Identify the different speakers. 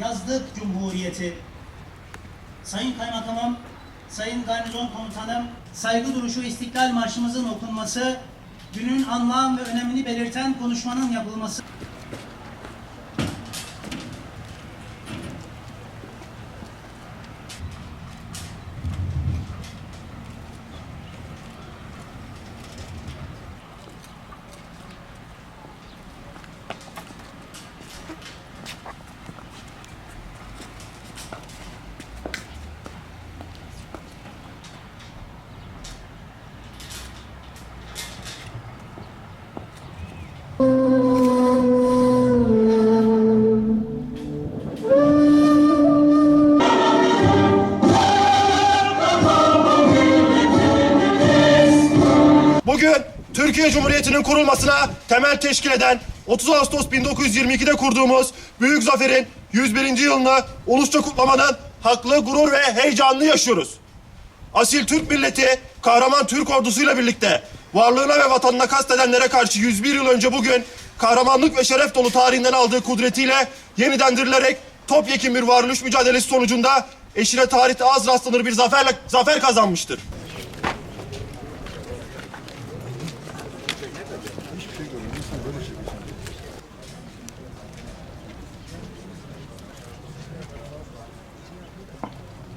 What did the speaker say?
Speaker 1: yazdık Cumhuriyeti. Sayın Kaymakamım, Sayın Garnizon Komutanım, saygı duruşu İstiklal Marşımızın okunması, günün anlam ve önemini belirten konuşmanın yapılması.
Speaker 2: Bugün Türkiye Cumhuriyeti'nin kurulmasına temel teşkil eden 30 Ağustos 1922'de kurduğumuz büyük zaferin 101. yılını ulusça kutlamanın haklı, gurur ve heyecanını yaşıyoruz. Asil Türk milleti kahraman Türk ordusuyla birlikte varlığına ve vatanına kastedenlere karşı 101 yıl önce bugün kahramanlık ve şeref dolu tarihinden aldığı kudretiyle yeniden dirilerek topyekun bir varoluş mücadelesi sonucunda eşine tarihte az rastlanır bir zaferle zafer kazanmıştır. 지금 무슨 너무 싫으신데.